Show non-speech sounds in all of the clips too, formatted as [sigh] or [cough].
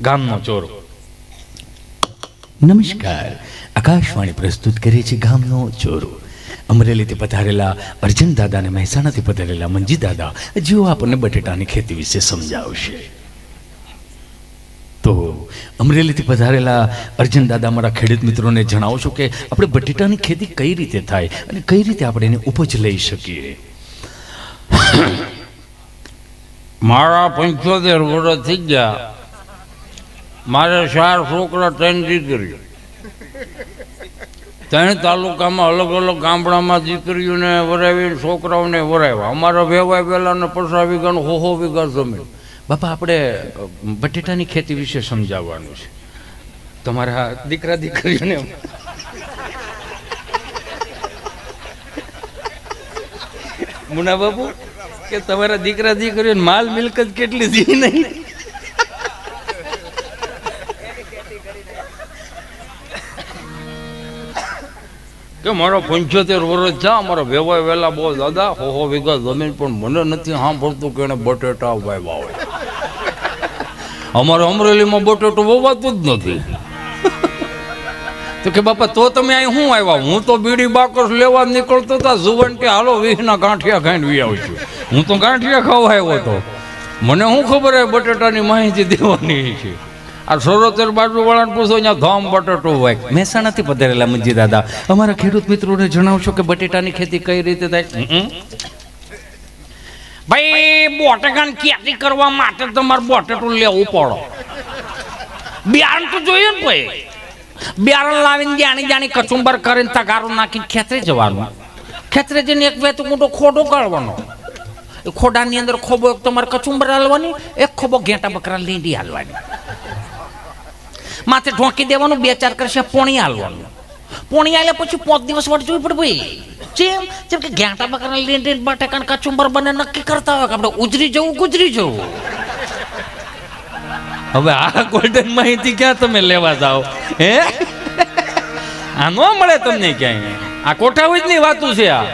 ગામનો ચોરો. નમસ્કાર. આકાશવાણી પ્રસ્તુત કરે છે ગામનો ચોરો. અમરેલીથી પધારેલા અર્જુન દાદા અને મહેસાણાથી પધારેલા મંજી દાદા જેઓ આપણને બટેટાની ખેતી વિશે સમજાવશે. તો અમરેલીથી પધારેલા અર્જન દાદા મારા ખેડૂત મિત્રોને જણાવશો કે આપણે બટેટાની ખેતી કઈ રીતે થાય અને કઈ રીતે આપણે એની ઉપજ લઈ શકીએ. મારા પંચોતેર વર્ષ થઈ ગયા. મારે ચાર છોકરા ત્રણ દીકરી ત્રણ તાલુકામાં અલગ અલગ ગામડામાં દીકરીઓને વરાવી છોકરાઓને વરાવ્યા. અમારા વેવાય પહેલાં ને પચાસ વીઘાનું હો હો વીઘા જમીન. બાપા, આપણે બટેટાની ખેતી વિશે સમજાવવાનું છે. તમારા દીકરા દીકરીઓને મુના બાપુ, કે તમારા દીકરા દીકરીઓને માલ મિલકત કેટલી દી નહીં? કે મારો પંચોતેર વર્ષ છે અમારો વેવાય વહેલા બહુ દાદા, હોહો હો જમીન પણ મને નથી સાંભળતું કે એને બટેટા વાવ્યા હોય. અમારે અમરેલીમાં બટેટો વવાતું જ નથી. તો કે બાપા, તો તમે અહીં શું આવ્યા? હું તો બીડી બાકસ લેવા નીકળતો હતા જુવન કે, હાલો વીસના ગાંઠિયા ખાઈને વી આવશું. હું તો ગાંઠિયા ખાવા આવ્યો હતો મને શું ખબર હોય બટેટાની માહિતી દેવાની છે? આ સરોતર બાજુ વાળાને પૂછો, અહીંયા ધામ બટેટું હોય. મહેસાણાથી પધારેલા મંજી દાદા. અમારા ખેડૂત મિત્રોને જણાવશો કે બટેટાની ખેતી કઈ રીતે થાય? ભાઈ, બોટેકાની ખેતી કરવા માટે તમારે બોટેટું લેવું પડો. બિયારણ તો જોઈએ ને ભાઈ. બિયારણ લાવીને જાણી જાણી કચુંબર કરીને તગારું નાખીને ખેતરે જવાનું. ખેતરે જઈને એક વેત મોટો ખોડો કાઢવાનો ખોડાની અંદર ખોબો એક તમારે કચુંબર હાલવાની, એક ખોબો ઘેટા બકરા લીંડી હાલવાની. માથે ઢોંકી દેવાનું, બે ચાર કરશે પોણી હાલવાનું પોણી આલે પછી પાંચ દિવસ માટે જોવી પડે ભાઈ. જેમ જેમ કે ઘેટા બકરા લીંડી બટાકા કચુંબર બને નક્કી કરતા હોય કે આપણે ઉજરી જવું, ગુજરી જવું. હવે આ ગોલ્ડન માહિતી ક્યાં તમે લેવા જાઓ? હે? આ ન મળે તમને ક્યાંય. આ કોઠાવી જ ની વાતું છે આ.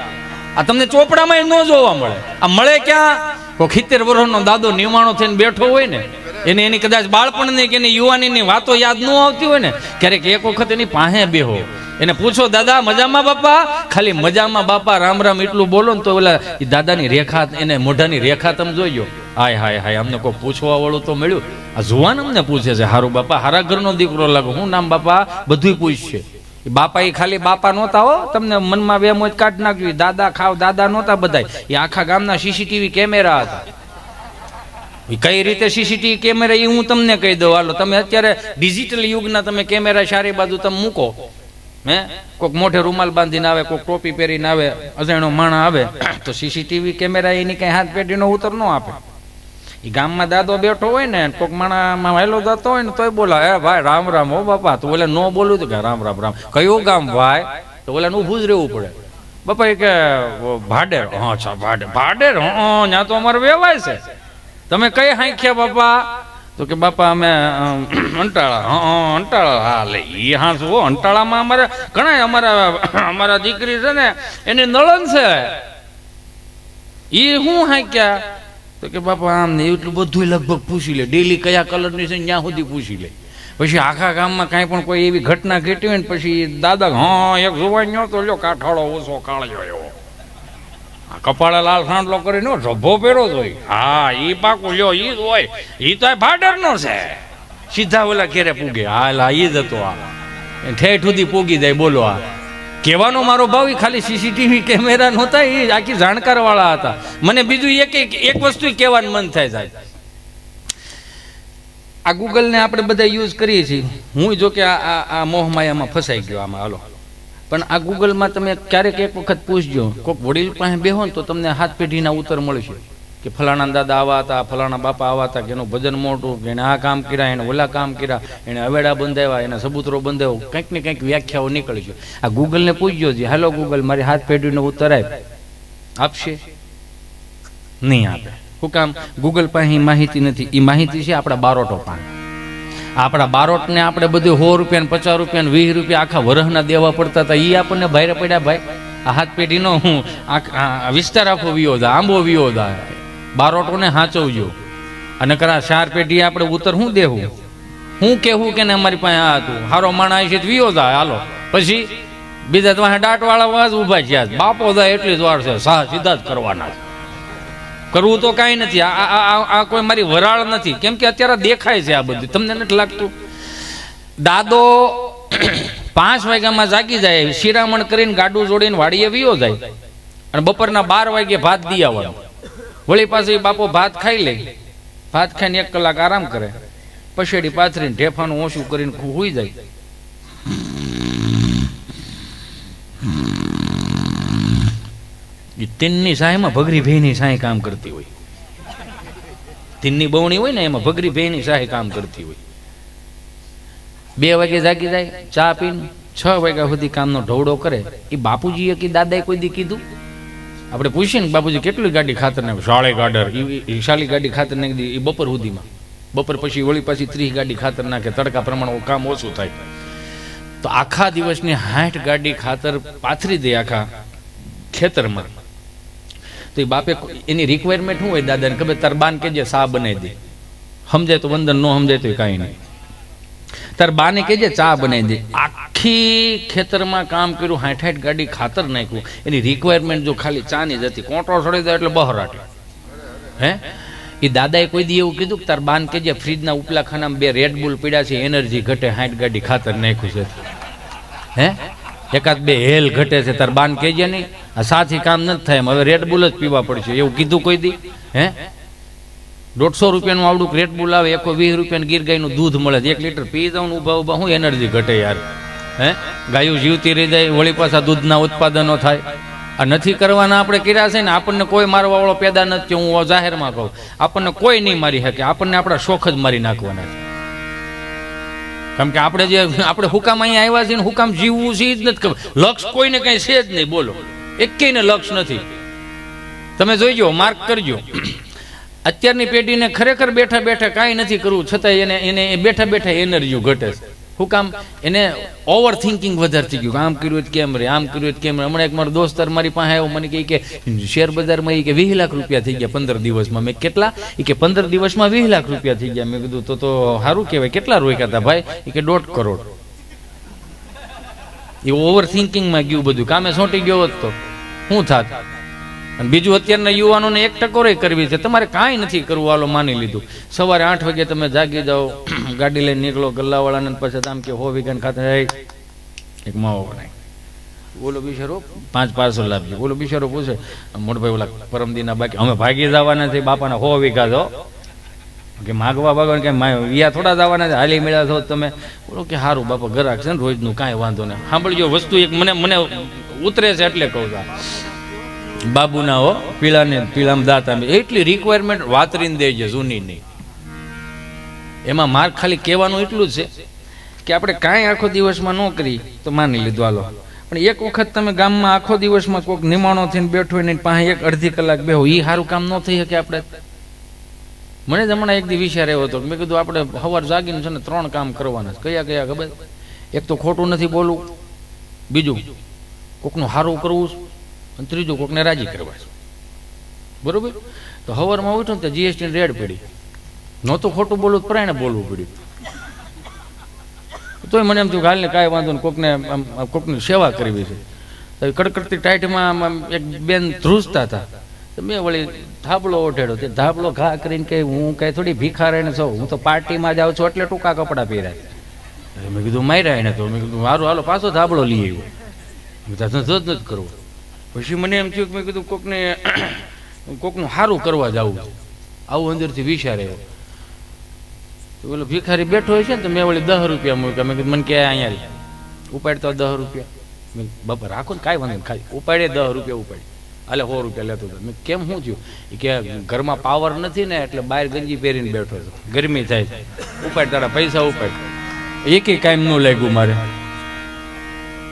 આ તમને ચોપડામાં ન જોવા મળે. આ મળે ક્યાં? કોઈ ખીતેર વર્ષનો દાદો નિમાણો થઈને બેઠો હોય ને એને એની કદાચ બાળપણની કે એની વાતો યાદ ન આવતી હોય ને, ક્યારેક એક વખત એની પાસે બેહો. એને પૂછો, દાદા, મજામાં બાપા? ખાલી, મજામાં બાપા, રામ રામ, એટલું બોલો ને તો ઓલા દાદાની રેખા, એને મોઢાની રેખા તમે જોઈ હાય હાય હાય અમને કોઈ પૂછવા વાળું તો મળ્યું? આ જુવાન અમને પૂછે છે. હારું બાપા, હારા ઘરનો દીકરો લાગો. હું નામ બાપા? બધુંય પૂછશે. બાપા એ ખાલી બાપા નહોતા હો? તમને મનમાં બે મોજ કાઢ નાખ્યું દાદા ખાવ, દાદા નહોતા બધા એ આખા ગામના સીસીટીવી કેમેરા હતા. કઈ રીતે સીસીટીવી કેમેરા એ હું તમને કહી દઉં. હાલો તમે અત્યારે ડિજિટલ યુગના તમે કેમેરા સારી બાજુ તમે મૂકો. હે? કોઈક મોઢે રૂમાલ બાંધીને આવે કોઈક ટોપી પહેરીને આવે અજાણ્યો માણા આવે તો સીસીટીવી કેમેરા એની કઈ હાથ પેઢીનો ઉતર ન આપે. એ ગામમાં દાદો બેઠો હોય ને કોઈક માણામાં વહેલો જતો હોય ને તોય બોલા એ ભાઈ રામ રામ હો બાપા. તું બોલે નો બોલું તો કે રામ રામ રામ. કયું ગામ ભાઈ? તો બોલે ઊભું જ રહેવું પડે. બાપા એ કે ભાડેર. હા અચ્છા ભાડેર. ભાડેર? હા ત્યાં તો અમારે વ્યવહાર છે. તમે કઈ હાંખ્યા બાપા? તો કે બાપા, અમે અંટાળા. અંટાળા. હા, લે એ હા શું અંટાળામાં અમારે ઘણા અમારા અમારા દીકરી છે ને, એની નળન છે. એ હું હાંક્યા તો કે બાપા, આમ ને એટલું બધું લગભગ પૂછી લે. ડેલી કયા કલરની છે ત્યાં સુધી પૂછી લે. પછી આખા ગામમાં કાંઈ પણ કોઈ એવી ઘટના ઘટી હોય ને, પછી દાદા, હા, એક જોવાઈ તો લ્યો, કાઠાળો ઓછો કાળ્યો એવો. કપાળે લાલ સાંડલો કરીને ઝભ્ભો પહેરો જ હોય હા, ઈ પાકું લ્યો, ઈ જ હોય. ઈ તો ભાડરનો છે. સીધા ઓલા ઘેરે પૂગે. હા લા ઈ જ હતો આ. ઠેઠ સુધી પૂગી જાય, બોલો આ. કહેવાનો મારો ભાવ એ ખાલી સીસીટીવી કેમેરા નહોતા એ આખી જાણકાર વાળા હતા. મને બીજું એક એક એક વસ્તુ કહેવાનું મન થાય જાય આ ગૂગલને આપણે બધા યુઝ કરીએ છીએ. હું જો કે આ આ મોહમાયામાં ફસાઈ ગયો આમાં, હાલો. પણ આ ગૂગલમાં તમે ક્યારેક એક વખત પૂછજો. કોઈક વડીલ પાસે બેહો ને તો તમને હાથ પેઢીના ઉત્તર મળશે. કે ફલાણા દાદા આવા હતા, ફલાણા બાપા આવા હતા, કે એનું ભજન મોટું, કે એને આ કામ કર્યા, એને ઓલા કામ કર્યા, એને અવેડા બંધાવ્યા, એને સબૂતરો બંધાવ્યો, કંઈક ને કંઈક વ્યાખ્યાઓ નીકળશે. આ ગૂગલને પૂછજો જે, હાલો ગૂગલ, મારી હાથ પેઢીનો ઉત્તર આપ. આપશે? નહીં આપે. શું કામ, ગૂગલ પાસે માહિતી નથી. એ માહિતી છે આપણા બારોટો પાસે. આપણા બારોટને આપણે બધું સો રૂપિયા પચાસ રૂપિયા વીસ રૂપિયા આખા વરહના દેવા પડતા હતા. એ આપણને ભાઈ પડ્યા ભાઈ. આ હાથ પેઢીનો હું વિસ્તાર આખો વિયો દા આંબો વિયો દા બારોટોને સાચવજો અને કરા ચાર પેઢી આપણે ઉત્તર શું દેવું? હું કેવું કે ને અમારી પાસે આ હતું? હારો માણા છે વિયો જાય હાલો. પછી બીજા તમારે દાંટવાળા વાજ ઊભા છે. બાપો થાય એટલી જ વાર છે સાહ સીધા જ કરવાના છે. કરવું તો કાંઈ નથી. આ કોઈ મારી વરાળ નથી. કેમ કે અત્યારે દેખાય છે આ બધું. તમને નથી લાગતું? દાદો [clears throat] પાંચ વાગ્યામાં જાગી જાય, શિરામણ કરીને ગાડું જોડીને વાડીએ વિયો જાય. અને બપોરના બાર વાગે ભાત દી આવવાનો. વળી પાછું બાપો ભાત ખાઈ લે. ભાત ખાઈને એક કલાક આરામ કરે. પછેડી પાથરીને ઢેફાનું ઓછું કરીને હોઈ જાય. તીનની સાયમાં ભગરી ભેની સાય કામ કરતી હોય. તીનની બવણી હોય ને એમાં ભગરી ભેની સાય કામ કરતી હોય. બે વાગે જાગી જાય, ચા પીને છ વાગ્યા સુધી કામનો ઢવડો કરે. એ બાપુજીએ કે દાદાએ કોઈ દી કીધું? આપણે પૂછીએ ને, બાપુજી કેટલી ગાડી ખાતર ને શાળે ગાડર એ શાળી ગાડી ખાતર નાખી દીધી એ બપોર સુધીમાં. બપોર પછી, વળી પાછી ત્રીસ ગાડી ખાતર નાખે, તડકા પ્રમાણે કામ ઓછું થાય. તો આખા દિવસની હાઠ ગાડી ખાતર પાથરી દે આખા ખેતરમાં. તો એ બાપે એની રિક્વાયરમેન્ટ શું હોય દાદાને? ખબર? તાર બાન કે સા બનાવી દે. સમજાય તો વંદન, ન સમજાય તો કાંઈ નહીં. તાર બાને કેજે ચા બનાવી દે. આખી ખેતરમાં કામ કર્યું હાઠ હાઠ ગાડી ખાતર નાખ્યું. એની રિક્વાયરમેન્ટ જો ખાલી ચાની જ હતી, કોટો સડી દે એટલે બહરાટ હે? એ દાદાએ કોઈ દી એવું કીધું કે તાર બાન કેજે ફ્રીજના ઉપલા ખાનામાં બે રેડ બુલ પીડ્યા છે, એનર્જી ઘટે, હાઠ ગાડી ખાતર નાખ્યું છે. હે? એકાદ બે હેલ ઘટે છે, તાર બાન કહેજે નહીં. આ સાથી કામ નથી થાય એમ. હવે રેડ બુલ જ પીવા પડશે, એવું કીધું કોઈ દી? હે? દોઢસો રૂપિયાનું આવડું રેડ બુલ આવે, એકો વીસ રૂપિયાનું ગીર ગાયનું દૂધ મળે એક લીટર પી જાઉં ઊભા ઊભા હું એનર્જી ઘટે યાર. હે? ગાયું જીવતી રહી જાય, વળી પાછા દૂધના ઉત્પાદનો થાય. આ નથી કરવાના આપણે કર્યા છે ને, આપણને કોઈ મારવાવાળો પેદા નથી હું જાહેરમાં કહું. આપણને કોઈ નહીં મારી શકે, આપણને આપણા શોખ જ મારી નાખવાના છે. કેમ કે આપણે જે આપણે હુકામ અહીંયા આવ્યા છીએ હુકામ જીવવું છે જ નથી ખબર. લક્ષ કોઈને કઈ છે જ નહીં, બોલો. એકેયને લક્ષ નથી. તમે જોઈજો માર્ક કરજો. અત્યારની પેઢીને ખરેખર બેઠા બેઠા કાંઈ નથી કરવું છતાં એને એને બેઠા બેઠા એનર્જી ઘટે છે. શું કામ એને ઓવર થિંકિંગ વધારે થઈ ગયું આમ કર્યું કેમ રે, આમ કર્યું કેમ રે. હમણાં એક મારો દોસ્તાર મારી પાસે આવ્યો, મને કહે કે શેર બજારમાં એ કે વીસ લાખ રૂપિયા થઈ ગયા પંદર દિવસમાં. મેં કેટલા? એ કે, પંદર દિવસમાં વીસ લાખ રૂપિયા થઈ ગયા. મેં કીધું, તો તો સારું કહેવાય. કેટલા રોક્યા હતા ભાઈ? એ કે, દોઢ કરોડ. એ ઓવર થિંકિંગમાં ગયું બધું. કામે સોંટી ગયો હોત તો. શું થાત? અને બીજું અત્યારના યુવાનોને એક ટકોરે કરવી છે. તમારે કાંઈ નથી કરવું હાલો માની લીધું. સવારે આઠ વાગે તમે જાગી જાઓ [clears throat] ગાડી લઈને નીકળો ગલ્લાવાળાને પછી આમ કે હો વિજ્ઞાન ખાતે "હે, એક માવો બનાય. બોલો બિચારો પાંચ પાર્સલ આપજો. બોલો બિચારો પૂછે. મોટભાઈ ઓલા પરમદીના બાકી અમે ભાગી જવાના છે બાપાના હો વીઘા દો કે માગવા ભાગવા કે વિયા થોડા જવાના છે હાલી મેળા છો તમે. બોલો કે સારું બાપા ગરાક છે ને રોજનું કાંઈ વાંધો નહીં. સાંભળજો વસ્તુ એક મને મને ઉતરે છે એટલે કહું છું. બાબુના હો પીળા ને પીળામાં દાંત એટલી રિક્વાયરમેન્ટ વાતરીને દેજે જૂની નહીં એમાં માર્ક ખાલી કહેવાનું એટલું જ છે કે આપણે કાંઈ આખો દિવસમાં ન કરી તો માની લીધું હાલો. પણ એક વખત તમે ગામમાં આખો દિવસમાં કોઈક નિમાણો થઈને બેઠો ને પાસે એક અડધી કલાક બેહો એ સારું કામ ન થઈ શકે આપણે. મને જ હમણાં એક દી વિચાર એવો હતો મેં કીધું આપણે સવાર જાગીને છે ને ત્રણ કામ કરવાના છે. કયા કયા ખબર? એક તો ખોટું નથી બોલવું. બીજું કોકનું સારું કરવું છે, અને ત્રીજું કોકને રાજી કરવા છે. બરોબર? તો હવારમાં ઉઠું ને તો જીએસટી રેડ પડી. નહોતું ખોટું બોલવું તો પ્રાણે બોલવું પડ્યું. તોય મને એમ થયું હાલને કાંઈ વાંધો નહીં, કોકને આમ કોકની સેવા કરવી છે. તો કડકડતી ટાઈટમાં આમ આમ એક બેન ધ્રુજતા હતા. તો મેં વળી ધાબળો ઓઢેડો. તે ધાબળો ઘા કરીને કે હું કાંઈ થોડી ભિખારણ છું હું તો પાર્ટીમાં જાઉં છું એટલે ટૂંકા કપડાં પહેર્યા. મેં કીધું માર્યા એને તો. મેં કીધું મારું હાલો, પાછો ધાબળો લઈ આવ્યો. મેં તો જ નથી કરવો. પછી મને એમ થયું કે મેં કીધું કોકને કોકનું સારું કરવા જવું આવું અંદરથી વિચાર. આવ્યો તો પેલો ભિખારી બેઠો હોય છે ને તો મેં વળી દસ રૂપિયા મૂક્યા. મેં મને કે અહીંયા ઉપાડતો દસ રૂપિયા. મેં બાપા, રાખો ને, કાંઈ વાંધો ખાલી ઉપાડે દસ રૂપિયા ઉપાડી. હાલે, સો રૂપિયા લેતો હતો. મેં કેમ, શું થયું? કે, ઘરમાં પાવર નથી ને, એટલે બહાર ગંજી પહેરીને બેઠો હતો. ગરમી થાય ઉપાડ તારા પૈસા ઉપાડ એકેય કાંઈ ન લાગ્યું મારે.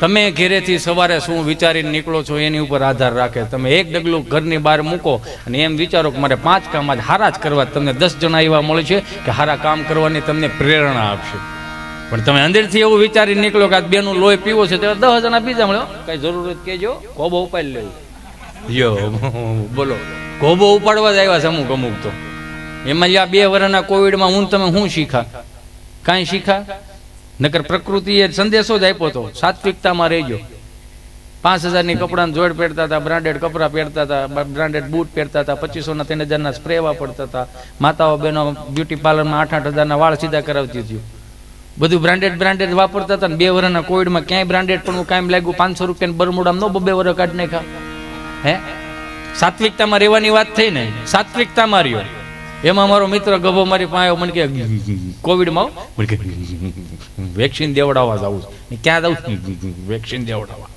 તમે ઘેરેથી સવારે શું વિચારીને નીકળો છો એની ઉપર આધાર રાખે. તમે એક ડગલું ઘરની બહાર મૂકો અને એમ વિચારો કે મારે પાંચ કામ આજ હારા જ કરવા તમને દસ જણા એવા મળે છે કે હારા કામ કરવાની તમને પ્રેરણા આપશે. પણ તમે અંદરથી એવું વિચારી નીકળો કે આ બેનું લોહી પીવો છે તો દસ જણા બીજા મળ્યો કઈ જરૂરત કેજો કોબો ઉપાડી લેવું. યો, બોલો. કોબો ઉપાડવા જ આવ્યા છે અમુક અમુક તો. એમાં જ આ બે વર્ષના કોવિડમાં હું તમે શું શીખા? કાંઈ શીખા? નકર પ્રકૃતિએ સંદેશો જ આપ્યો હતો સાત્વિકતામાં રહેજો. પાંચ હજારની કપડાને જોડ પહેરતા હતા, બ્રાન્ડેડ કપડાં પહેરતા હતા બ્રાન્ડેડ બૂટ પહેરતા હતા પચીસોના ત્રણ હજારના સ્પ્રે વાપરતા હતા. માતાઓ બહેનો બ્યુટી પાર્લરમાં આઠ આઠ હજારના વાળ સીધા કરાવતી હતી. બધું બ્રાન્ડેડ બ્રાન્ડેડ વાપરતા હતા ને બે વર્ષના કોવિડમાં ક્યાંય બ્રાન્ડેડ પણ કાયમ લાગ્યું. પાંચસો રૂપિયા બરમુડામ નો બબે વર્ષ કાઢ નાખ્યા. હે? સાત્વિકતામાં રહેવાની વાત થઈ ને? સાત્વિકતામાં રહ્યો. એમાં મારો મિત્ર ગભો મારી પાસે મને કે કોવિડમાં. મને કે વેક્સિન દેવડાવવા જવું છે. ક્યાં જવું વેક્સિન દેવડાવવા.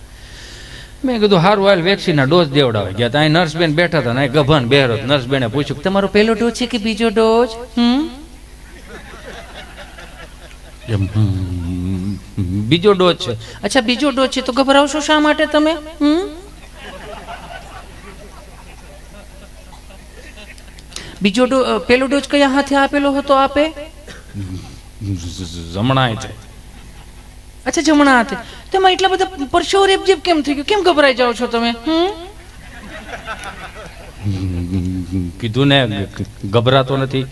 મેં કીધું હારું હાલ વેક્સિનના ડોઝ દેવડાવે. ગયા ત્યાં નર્સબેન બેઠા હતા ને ગભન બેરો નર્સ બેને પૂછ્યું તમારો પહેલો ડોઝ છે કે બીજો ડોઝ? હમ, બીજો ડોઝ છે. અચ્છા બીજો ડોઝ છે તો ગભરાવશો શા માટે તમે? હમ. બીજો ડો પેલો ડોઝ કયા હાથે આપેલો હતો આપે? જમણા છે અચ્છા જમણા હાથે. તમે એટલા બધા પરસેવો રેપજેપ કેમ થઈ ગયું? કેમ ગભરાઈ જાઓ છો તમે? કીધું ને ગભરાતો નથી.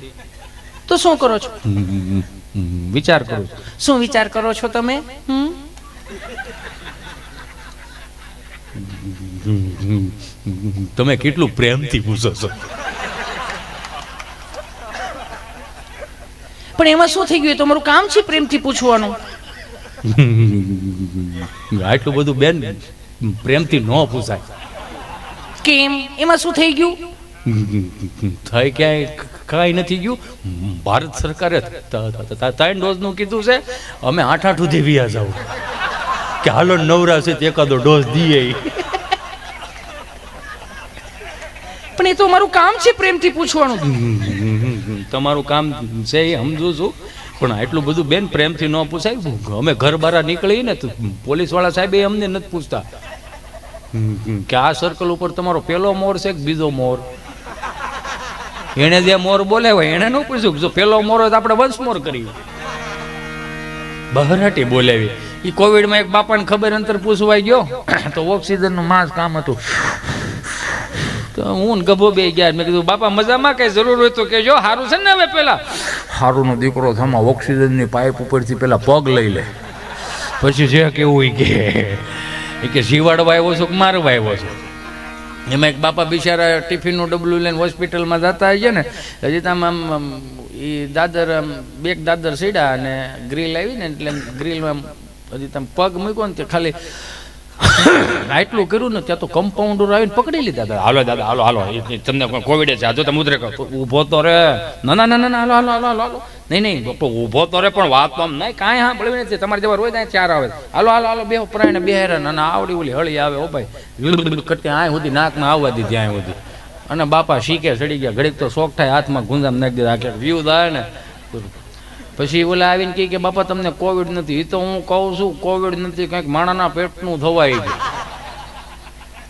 તો શું કરો છો? વિચાર કરો. શું વિચાર કરો છો તમે? તમે કેટલું પ્રેમથી પૂછો છો? પણ એમાં શું થઈ ગયું? તમારું તો મારું કામ છે પ્રેમથી પૂછવાનું. આટલું બધું બેન પ્રેમથી ન પૂછાય. કેમ? એમાં શું થઈ ગયું? થઈ ક્યાંય કાંઈ નથી ગયું. ભારત સરકારે ત્રણ ડોઝનું કીધું છે. અમે આઠ આઠ સુધી વ્યા જાવ કે હાલો નવરા છે તે એકાદો ડોઝ દઈએ પણ એ તો મારું કામ છે પ્રેમથી પૂછવાનું. તમારું કામ છે એ સમજુ છું. પણ આટલું બધું બેન પ્રેમથી ન પૂછાય. અમે ઘર બહાર નીકળીએ ને તો પોલીસ સાહેબ એ અમને નથી પૂછતા. કે આ સર્કલ ઉપર તમારો પેલો મોર છે કે બીજો મોર? એને જે મોર બોલે હોય એને ન પૂછ્યું જો પેલો મોર હોય તો આપણે વંશ મોર કરીએ. બહરાટી બોલાવી. એ કોવિડમાં એક બાપાને ખબર અંતર પૂછવાઈ ગયો. તો ઓક્સિજનનું માસ કામ હતું. હું ને ગભો બે ગયા. મેં કીધું બાપા મજામાં કઈ જરૂર હોય તો કેજો સારું છે ને હવે પેલા? હારું નો દીકરો થમા ઓક્સિજનની પાઇપ ઉપરથી પેલા પગ લઈ લે. પછી છે કેવું ઈ કે એ કે શિવાડવા આવ્યો છો કે મારવા આવ્યો છો? એમાં એક બાપા બિચારા ટિફિનનું ડબલું લઈને હોસ્પિટલમાં જતા હશે ને હજી તો આમ આમ આમ એ દાદર આમ બેક દાદર સીડા અને ગ્રીલ આવી ને એટલે ગ્રીલમાં હજી તમે પગ મૂક્યો ને તે ખાલી [laughs] આટલું કર્યું ને ત્યાં તો કમ્પાઉન્ડર આવીને પકડી લીધા દાદા હાલો દાદા, હાલો હાલો તમને કોવિડ છે. આ જો તમે ઉતરે ઊભો તો રે. ના ના ના ના હાલો હાલો હાલો હાલો. નહીં નહીં, ઊભો તો રે, પણ વાત તો આમ નહીં. કાંઈ હા, ભળવી નથી. તમારે જેવા રોજ ત્યાં ચાર આવે. હાલો હાલો હાલો બે પ્રાણ બે હેરા. ના ના, આવડી ઓલી હળી આવે ઓ ભાઈ. કરતી આ સુધી નાકમાં આવવા દીધી આ સુધી. અને બાપા શીખે ચડી ગયા. ઘડીક તો શોખ થાય, હાથમાં ગુંજામ નાખી દીધા. આખે વ્યૂ થાય ને. પછી ઓલા આવીને કહે કે, બાપા, તમને કોવિડ નથી. એ તો હું કહું છું કોવિડ નથી, કંઈક માણાના પેટનું થવાય ગયું.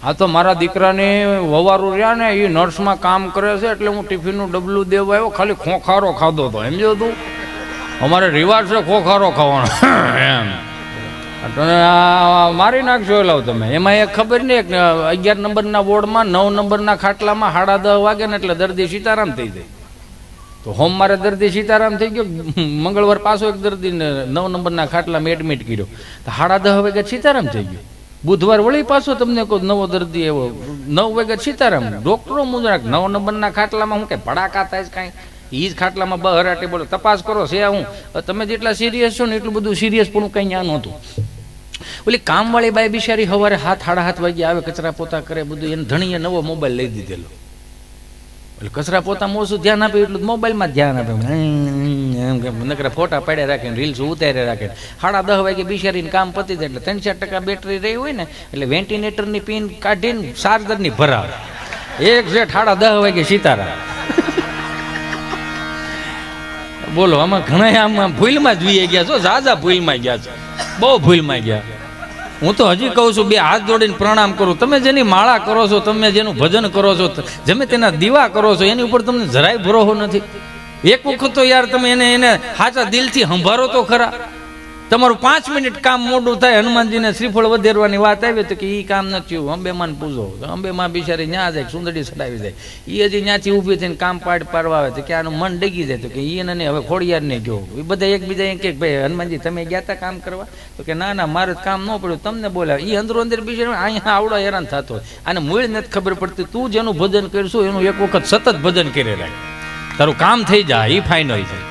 આ તો મારા દીકરાને વવારું રહ્યા ને એ નર્સમાં કામ કરે છે, એટલે હું ટિફિનનું ડબલું દેવા આવ્યો, ખાલી ખોખારો ખાધો હતો એમ જો તું? અમારે રિવાજ છે ખોખારો ખાવાનો. [laughs] એમ. તને મારી નાખશો લાવ તમે. એમાં એક ખબર નહીં અગિયાર નંબરના વોર્ડમાં, નવ નંબરના ખાટલામાં સાડા દસ વાગે ને એટલે દર્દી સીતારામ થઈ જાય. તો હોમ મારે દર્દી સીતારામ થઈ ગયો. મંગળવાર પાછો એક દર્દીને નવ નંબરના ખાટલામાં એડમિટ કર્યો. તો સાડા દહ વાગે સીતારામ થઈ ગયો. બુધવાર વળી પાછો તમને કોઈ નવો દર્દી એવો. નવ વાગે સીતારામ. ડોક્ટરો મુજરાક નવ નંબરના ખાટલામાં હું કઈ ભડાકા થાય કાંઈ? એ જ ખાટલામાં બહરાટી બોલો, તપાસ કરો, છે હું? તમે જેટલા સિરિયસ છો ને એટલું બધું સિરિયસ પણ કંઈ ત્યાં નહોતું. ઓલી કામવાળી બાઈ બિચારી સવારે હાથ, સાડા હાથ વાગે આવે, કચરા પોતા કરે, બધું એને ધણીએ નવો મોબાઈલ લઈ દીધેલો. એટલે કચરા પોતામાં ઓછું ધ્યાન આપે એટલું મોબાઈલમાં ધ્યાન આપે. નકરા ફોટા પાડ્યા રાખે રીલ્સ ઉતાર્યા રાખે સાડા દસ વાગે બિચારીને કામ પતી જાય એટલે ત્રણ ચાર ટકા બેટરી રહી હોય ને, એટલે વેન્ટિલેટરની પિન કાઢીને ચાર્જરની ભરાવે. એક જેટ સાડા દસ વાગે સીતારા. બોલો, આમાં ઘણા આમ ભૂલમાં જ વીએ ગયા છો, ઝાઝા ભૂલમાં ગયા છો. બહુ ભૂલમાં ગયા. હું તો હજી કહું છું, બે હાથ જોડીને પ્રણામ કરું. તમે જેની માળા કરો છો, તમે જેનું ભજન કરો છો જમે તેના દીવા કરો છો, એની ઉપર તમને જરાય ભરોહો નથી. એક વખત તો યાર તમે એને એને સાચા દિલથી સંભારો તો ખરા. તમારું પાંચ મિનિટ કામ મોડું થાય, હનુમાનજીને શ્રીફળ વધેરવાની વાત આવી તો કે એ કામ નથી થયું. અંબેમાન પૂજો. અંબેમાં બિચારી ન્યા જાય સુંદરી ચડાવી જાય. એ હજી ન્યાથી ઊભી થઈને કામ પાડ પાડવા આવે તો કે આનું મન ડગી જાય તો કે એને નહીં હવે ખોડિયાર નહીં ગયો. એ બધા એકબીજા એમ કે ભાઈ, હનુમાનજી, તમે ગયા હતા કામ કરવા? તો કે ના ના, મારે કામ ન પડ્યું. તમને બોલાવે. એ અંદરો અંદર બિચારો અહીંયા આવડો હેરાન થતો હોય. અને મૂળ નથી ખબર પડતી. તું જેનું ભજન કરશું, એનું એક વખત સતત ભજન કરી રાખ. તારું કામ થઈ જાય એ ફાઇનલ થાય